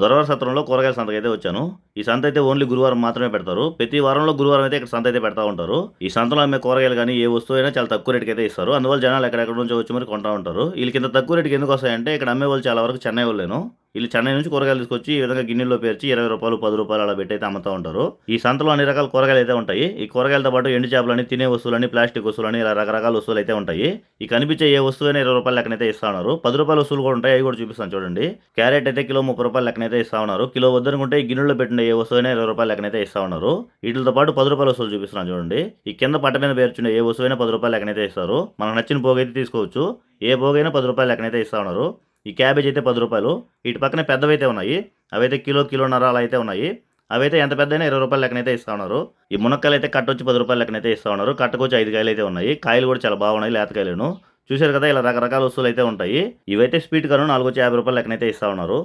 దొరవర సత్రంలో కూరగాయల సంతకి అయితే వచ్చాను. ఈ సంత అయితే ఓన్లీ గురువారం మాత్రమే పెడతారు. ప్రతి వారంలో గురువారం అయితే ఇక్కడ సంత అయితే పెడతా ఉంటారు. ఈ సంతలో అమ్మే కూరగాయలు కానీ ఏ వస్తువు అయినా చాలా తక్కువ రేటుకి అయితే ఇస్తారు. అందువల్ల జనాలు ఎక్కడెక్కడ నుంచో వచ్చి మరి కొంటా ఉంటారు. వీళ్ళకి ఇంత తక్కువ రేటుకి ఎందుకు వస్తాయంటే ఇక్కడ అమ్మే వాళ్ళు చాలా వరకు చెన్నై వాళ్ళేను. వీళ్ళు చెన్నై నుంచి కూరగాయలు తీసుకొచ్చి ఈ విధంగా గిన్నెల్లో పేర్చి ఇరవై రూపాయలు పది రూపాయలు అలా పెట్టి అయితే అమ్ముతూ ఉంటారు. ఈ సంతలో అన్ని రకాల కూరగాయలు అయితే ఉంటాయి. ఈ కూరగాయలతో పాటు ఎండు చేపలని తినే వస్తువులని ప్లాస్టిక్ వస్తువులని ఇలా రకరకాల వస్తువులు అయితే ఉంటాయి. ఈ కనిపించే ఏ వస్తువు ఇరవై రూపాయల లెక్కనైతే ఇస్తా ఉన్నారు. పది రూపాయల వస్తువులు కూడా ఉంటాయి. అవి కూడా చూపిస్తాను చూడండి. క్యారెట్ అయితే కిలో ముప్పై రూపాయల లెక్కనైతే ఇస్తా ఉన్నారు. కిలో వద్దనుకుంటే ఈ గిన్నెలో పెట్టిన ఏ వస్తువు ఇరవై రూపాయల లెక్కనైతే ఇస్తా ఉన్నారు. వీటితో పాటు పది రూపాయల వస్తువులు చూపిస్తున్నాను చూడండి. ఈ కింద పట్ట మీద పేర్చున్న ఏ వస్తువు అయినా పది రూపాయల లెక్కనైతే ఇస్తారు. మనకు నచ్చిన పోగైతే తీసుకోవచ్చు. ఏ పోగైనా పది రూపాయల లెక్కనైతే ఇస్తా ఉన్నారు. ఈ క్యాబేజ్ అయితే పది రూపాయలు. ఇటు పక్కన పెద్దవైతే ఉన్నాయి. అవైతే కిలో కిలోన్నర అలా అయితే ఉన్నాయి. అవైతే ఎంత పెద్దైనా ఇరవై రూపాయల లెక్కనైతే ఇస్తా ఉన్నారు. ఈ మునక్కాయలు అయితే కట్ట వచ్చి పది రూపాయల లెక్కనైతే ఇస్తా ఉన్నారు. కట్టకొచ్చి ఐదు కాయలు అయితే ఉన్నాయి. కాయలు కూడా చాలా బాగున్నాయి లేతకాయలను. చూశారు కదా ఇలా రకరకాల వస్తువులు అయితే ఉంటాయి. ఇవైతే స్వీట్ కను నాలుగు వచ్చి యాభై రూపాయల లెక్కనైతే ఇస్తా ఉన్నారు.